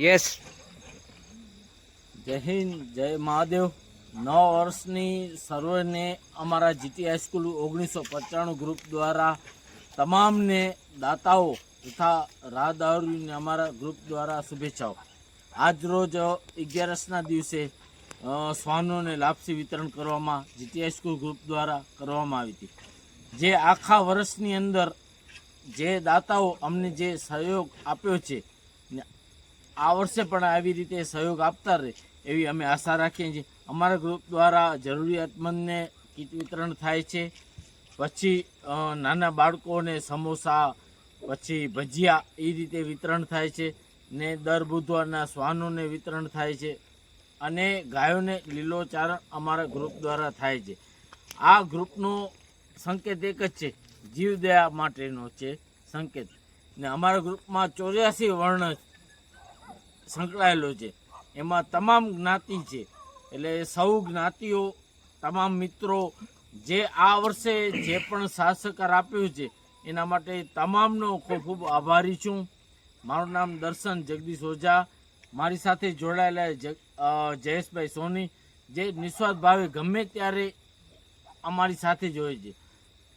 Yes જય હિન્દ, જય મહાદેવ. નવ વર્ષની સર્વેને અમારા જીટી હાઈસ્કૂલ ઓગણીસો પંચાણું ગ્રુપ દ્વારા તમામને દાતાઓ તથા રાહદારીઓને અમારા ગ્રુપ દ્વારા શુભેચ્છાઓ. આજ રોજ અગિયારસના દિવસે શ્વાનોને લાપસી વિતરણ કરવામાં જીટી હાઈસ્કૂલ ગ્રુપ દ્વારા કરવામાં આવી હતી. જે આખા વર્ષની અંદર જે દાતાઓ અમને જે સહયોગ આપ્યો છે આ વર્ષે પણ આવી રીતે સહયોગ આપતા રહે એવી અમે આશા રાખીએ છીએ. અમારા ગ્રુપ દ્વારા જરૂરિયાતમંદને કીટ વિતરણ થાય છે. પછી નાના બાળકોને સમોસા, પછી ભજીયા એ રીતે વિતરણ થાય છે ને દર બુધવારના શ્વાનોને વિતરણ થાય છે અને ગાયોને લીલો અમારા ગ્રુપ દ્વારા થાય છે. આ ગ્રુપનો સંકેત એક જ છે, જીવદયા માટેનો છે સંકેત. ને અમારા ગ્રુપમાં ચોર્યાસી વર્ણ સંકળાયેલો છે. એમાં તમામ જ્ઞાતિ છે. એટલે સૌ જ્ઞાતિઓ, તમામ મિત્રો જે આ વર્ષે જે પણ સાહસકાર આપ્યું છે, એના માટે તમામનો ખૂબ ખૂબ આભારી છું. મારું નામ દર્શન જગદીશ ઓઝા. મારી સાથે જોડાયેલા જયેશભાઈ સોની, જે નિસ્વાર્થ ભાવે ગમે ત્યારે અમારી સાથે જ છે.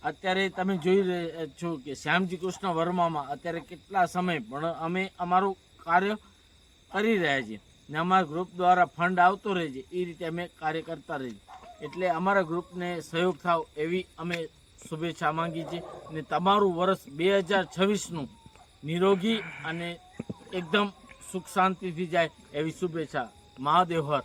અત્યારે તમે જોઈ રહ્યા છો કે શ્યામજી કૃષ્ણ વર્મામાં અત્યારે કેટલા સમય પણ અમે અમારું કાર્ય કરી રહ્યા છીએ. ને અમારા ગ્રુપ દ્વારા ફંડ આવતો રહે છે. એ રીતે અમે કાર્ય કરતા રહીએ. એટલે અમારા ગ્રુપને સહયોગ થાવ એવી અમે શુભેચ્છા માંગી છે ને તમારું વર્ષ બે હજાર છવ્વીસનું નિરોગી અને એકદમ સુખ શાંતિથી જાય એવી શુભેચ્છા. મહાદેવ હર.